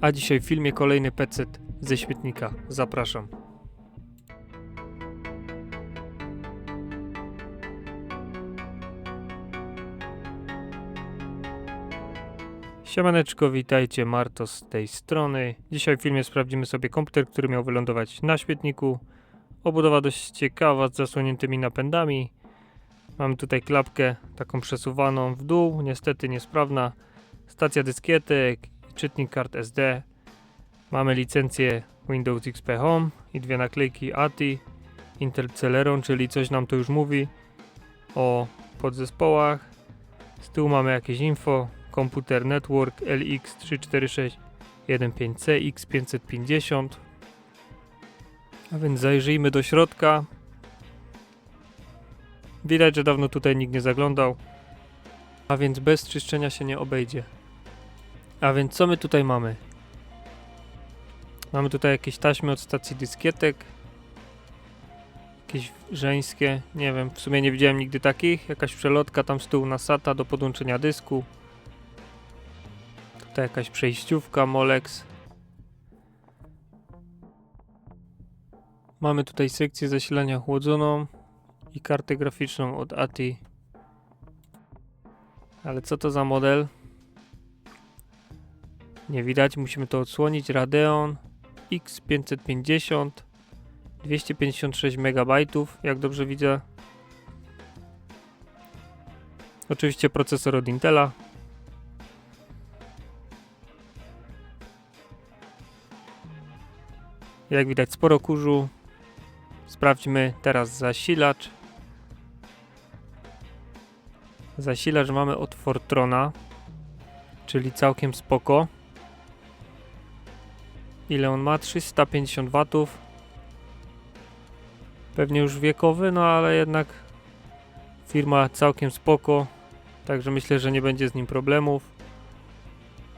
A dzisiaj w filmie kolejny PC ze śmietnika. Zapraszam. Siemaneczko, witajcie, Marto z tej strony. Dzisiaj w filmie sprawdzimy sobie komputer, który miał wylądować na śmietniku. Obudowa dość ciekawa, z zasłoniętymi napędami. Mamy tutaj klapkę taką przesuwaną w dół, niestety niesprawna. Stacja dyskietek, czytnik kart SD. Mamy licencję Windows XP Home i dwie naklejki ATI, Intel Celeron, czyli coś nam to już mówi o podzespołach. Z tyłu mamy jakieś info, komputer Network LX34615C X550. A więc zajrzyjmy do środka. Widać, że dawno tutaj nikt nie zaglądał. A więc bez czyszczenia się nie obejdzie. A więc co my tutaj mamy? Mamy tutaj jakieś taśmy od stacji dyskietek. Jakieś żeńskie, nie wiem, w sumie nie widziałem nigdy takich. Jakaś przelotka tam z tyłu na SATA do podłączenia dysku. Tutaj jakaś przejściówka, Molex. Mamy tutaj sekcję zasilania chłodzoną i kartę graficzną od ATI. Ale co to za model? Nie widać, musimy to odsłonić. Radeon X550 256 MB, jak dobrze widzę. Oczywiście procesor od Intela. Jak widać sporo kurzu. Sprawdźmy teraz zasilacz. Zasilacz mamy od Fortrona, czyli całkiem spoko. Ile on ma? 350 watów. Pewnie już wiekowy, no ale jednak firma całkiem spoko. Także myślę, że nie będzie z nim problemów.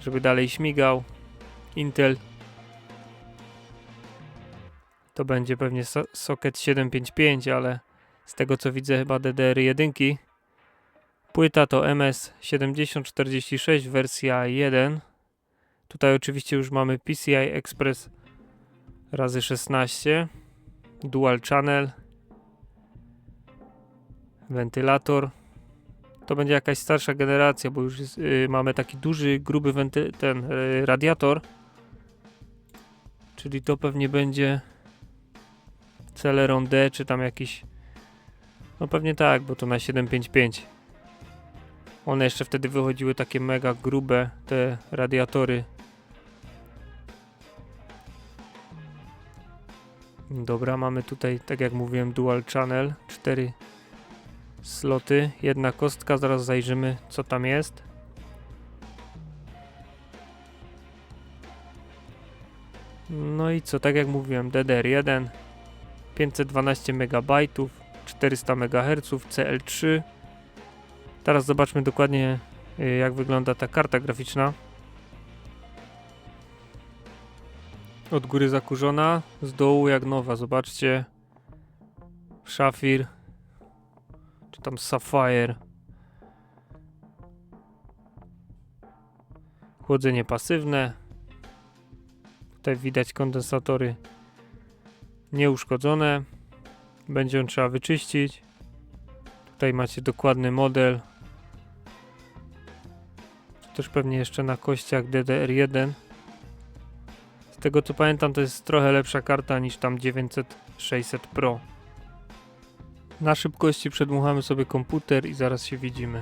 Żeby dalej śmigał. Intel. To będzie pewnie so socket 755, ale z tego co widzę chyba DDR1. Płyta to MS7046 wersja 1. Tutaj oczywiście już mamy PCI Express razy 16, dual channel, wentylator. To będzie jakaś starsza generacja, bo już jest, y, mamy taki duży, gruby wenty ten y, radiator. Czyli to pewnie będzie Celeron D, czy tam jakiś no pewnie tak, bo to na 755. One jeszcze wtedy wychodziły takie mega grube, te radiatory. Dobra, mamy tutaj, tak jak mówiłem, dual channel, cztery sloty, jedna kostka, zaraz zajrzymy co tam jest. No i co, tak jak mówiłem, DDR1, 512 MB, 400 MHz, CL3. Teraz zobaczmy dokładnie y, jak wygląda ta karta graficzna. Od góry zakurzona, z dołu jak nowa, zobaczcie. Szafir. Czy tam Sapphire. Chłodzenie pasywne. Tutaj widać kondensatory nieuszkodzone. Będzie on trzeba wyczyścić. Tutaj macie dokładny model. Też pewnie jeszcze na kościach DDR1. Tego co pamiętam, to jest trochę lepsza karta niż tam 900-600 Pro. Na szybkości przedmuchamy sobie komputer i zaraz się widzimy.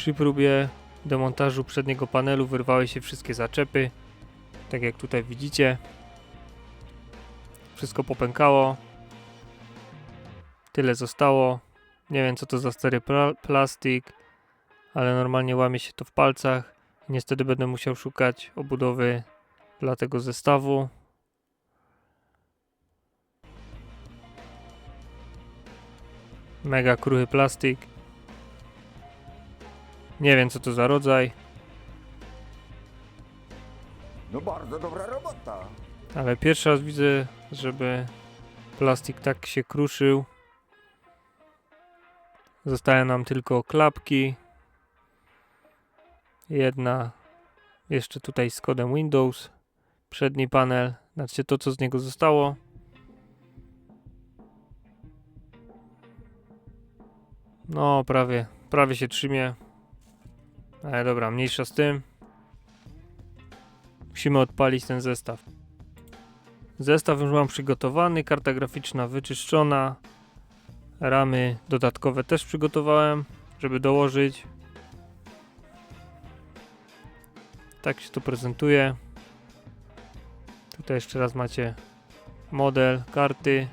Przy próbie demontażu przedniego panelu wyrwały się wszystkie zaczepy. Tak jak tutaj widzicie. Wszystko popękało. Tyle zostało. Nie wiem co to za stary pla- plastik, ale normalnie łamie się to w palcach. Niestety będę musiał szukać obudowy dla tego zestawu. Mega kruchy plastik. Nie wiem co to za rodzaj, No bardzo dobra robota. ale pierwszy raz widzę, żeby plastik tak się kruszył. Zostają nam tylko klapki. Jedna jeszcze tutaj z kodem Windows. Przedni panel, znaczy to co z niego zostało. No, prawie, prawie się trzymie. Ale dobra, mniejsza z tym. Musimy odpalić ten zestaw. Zestaw już mam przygotowany, karta graficzna wyczyszczona. Ramy dodatkowe też przygotowałem, żeby dołożyć. Tak się to prezentuje. Tutaj jeszcze raz macie model karty.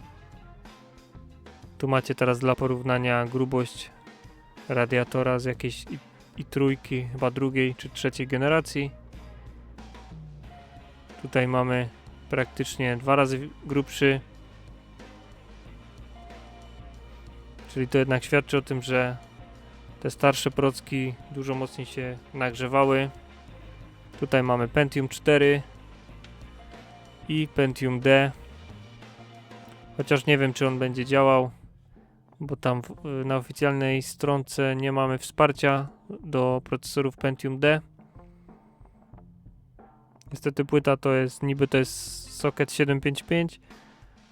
Tu macie teraz dla porównania grubość radiatora z jakiejś i, trójki, chyba drugiej czy trzeciej generacji. Tutaj mamy praktycznie dwa razy grubszy. Czyli to jednak świadczy o tym, że te starsze procki dużo mocniej się nagrzewały. Tutaj mamy Pentium 4 i Pentium D. Chociaż nie wiem, czy on będzie działał, bo tam na oficjalnej stronce nie mamy wsparcia do procesorów Pentium D. Niestety płyta to jest, niby to jest socket 755,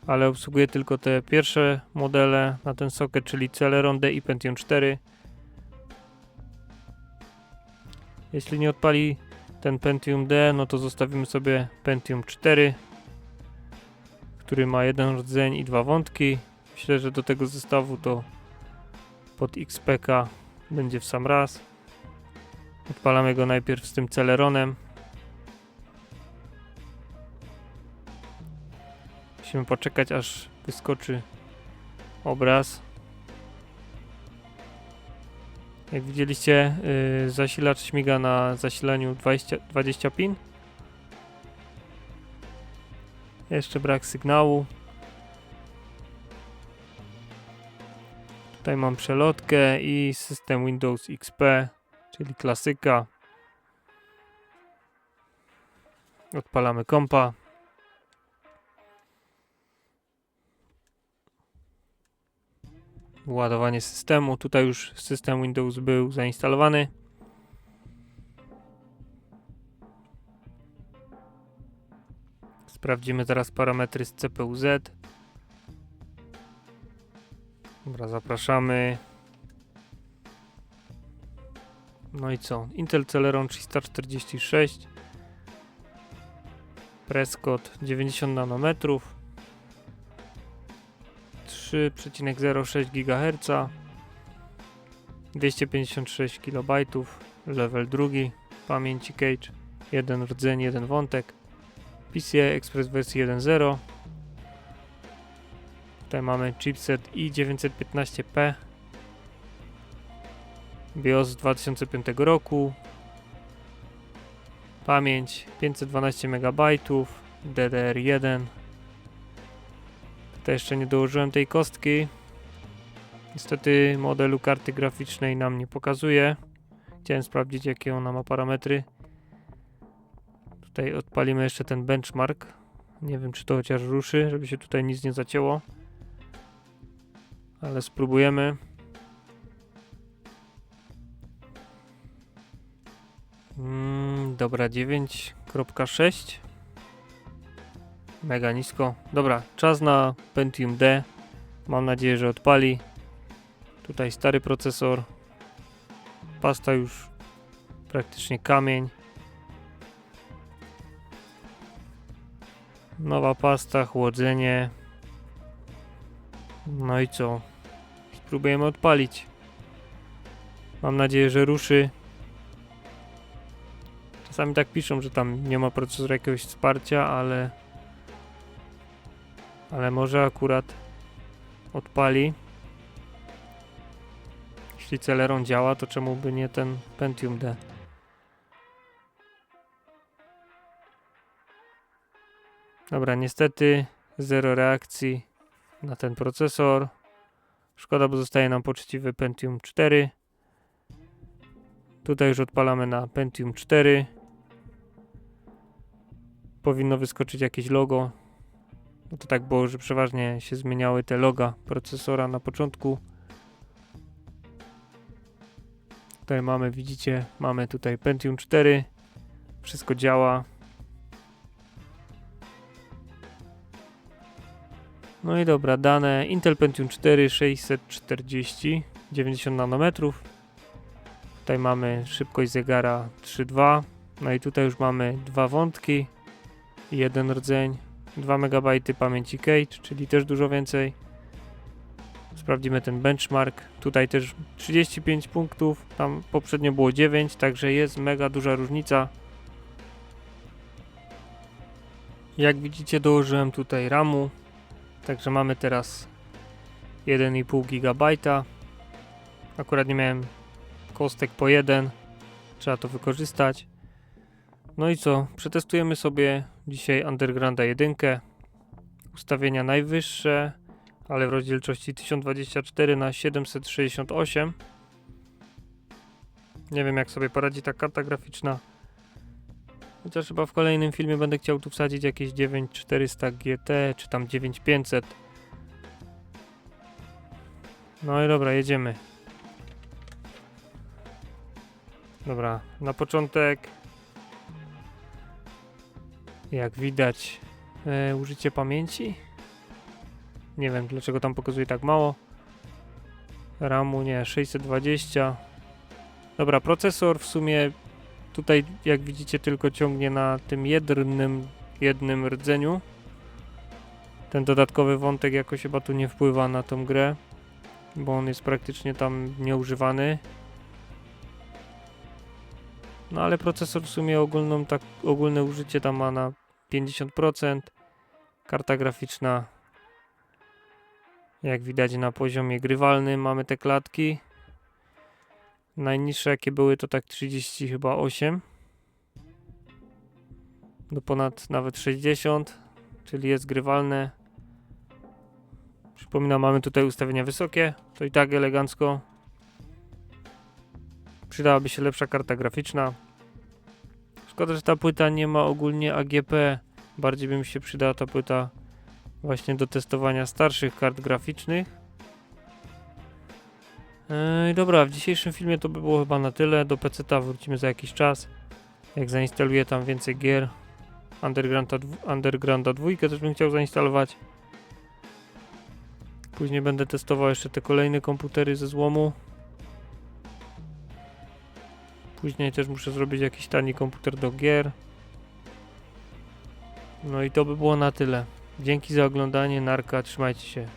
ale obsługuje tylko te pierwsze modele na ten socket, czyli Celeron D i Pentium 4. Jeśli nie odpali ten Pentium D, no to zostawimy sobie Pentium 4, który ma jeden rdzeń i dwa wątki. Myślę, że do tego zestawu to pod XPK będzie w sam raz. Odpalamy go najpierw z tym Celeronem. Musimy poczekać aż wyskoczy obraz. Jak widzieliście, yy, zasilacz śmiga na zasilaniu 20, 20 pin. Jeszcze brak sygnału. Tutaj mam przelotkę i system Windows XP, czyli klasyka. Odpalamy kompa. ładowanie systemu. Tutaj już system Windows był zainstalowany. Sprawdzimy teraz parametry z CPU-Z. Dobra, zapraszamy. No i co? Intel Celeron 346. Prescott 90 nanometrów. 3,06 GHz 256 KB level drugi pamięci cage jeden rdzeń, jeden wątek PCI Express wersji 1.0 tutaj mamy chipset i915P BIOS z 2005 roku pamięć 512 MB DDR1 Tutaj jeszcze nie dołożyłem tej kostki. Niestety modelu karty graficznej nam nie pokazuje. Chciałem sprawdzić jakie ona ma parametry. Tutaj odpalimy jeszcze ten benchmark. Nie wiem czy to chociaż ruszy, żeby się tutaj nic nie zacięło. Ale spróbujemy. Mm, dobra, 9.6 Mega nisko. Dobra, czas na Pentium D. Mam nadzieję, że odpali. Tutaj stary procesor. Pasta już praktycznie kamień. Nowa pasta, chłodzenie. No i co? Spróbujemy odpalić. Mam nadzieję, że ruszy. Czasami tak piszą, że tam nie ma procesora jakiegoś wsparcia, ale ale może akurat odpali. Jeśli Celeron działa, to czemu by nie ten Pentium D? Dobra, niestety zero reakcji na ten procesor. Szkoda, bo zostaje nam poczciwy Pentium 4. Tutaj już odpalamy na Pentium 4. Powinno wyskoczyć jakieś logo. No to tak było, że przeważnie się zmieniały te loga procesora na początku. Tutaj mamy, widzicie, mamy tutaj Pentium 4. Wszystko działa. No i dobra, dane Intel Pentium 4 640 90 nanometrów. Tutaj mamy szybkość zegara 3.2. No i tutaj już mamy dwa wątki jeden rdzeń. 2 MB pamięci cache, czyli też dużo więcej. Sprawdzimy ten benchmark. Tutaj też 35 punktów, tam poprzednio było 9, także jest mega duża różnica. Jak widzicie dołożyłem tutaj RAMu, także mamy teraz 1,5 GB. Akurat nie miałem kostek po 1, trzeba to wykorzystać. No i co? Przetestujemy sobie dzisiaj Undergrounda 1. Ustawienia najwyższe, ale w rozdzielczości 1024 na 768. Nie wiem jak sobie poradzi ta karta graficzna. Chociaż chyba w kolejnym filmie będę chciał tu wsadzić jakieś 9400 GT, czy tam 9500. No i dobra, jedziemy. Dobra, na początek jak widać, e, użycie pamięci. Nie wiem dlaczego tam pokazuje tak mało. RAMu nie, 620. Dobra, procesor w sumie tutaj jak widzicie tylko ciągnie na tym jednym, jednym rdzeniu. Ten dodatkowy wątek jakoś chyba tu nie wpływa na tą grę, bo on jest praktycznie tam nieużywany. No ale procesor w sumie ogólną, tak, ogólne użycie tam ma na 50%. Karta graficzna jak widać na poziomie grywalnym mamy te klatki. Najniższe jakie były to tak 30 chyba 8 do ponad nawet 60, czyli jest grywalne. Przypominam, mamy tutaj ustawienia wysokie, to i tak elegancko. Przydałaby się lepsza karta graficzna. Szkoda, że ta płyta nie ma ogólnie AGP. Bardziej by mi się przydała ta płyta właśnie do testowania starszych kart graficznych. Ej, dobra, w dzisiejszym filmie to by było chyba na tyle. Do PC wrócimy za jakiś czas. Jak zainstaluję tam więcej gier. Undergrounda, Undergrounda 2 też bym chciał zainstalować. Później będę testował jeszcze te kolejne komputery ze złomu. Później też muszę zrobić jakiś tani komputer do gier. No i to by było na tyle. Dzięki za oglądanie, narka, trzymajcie się.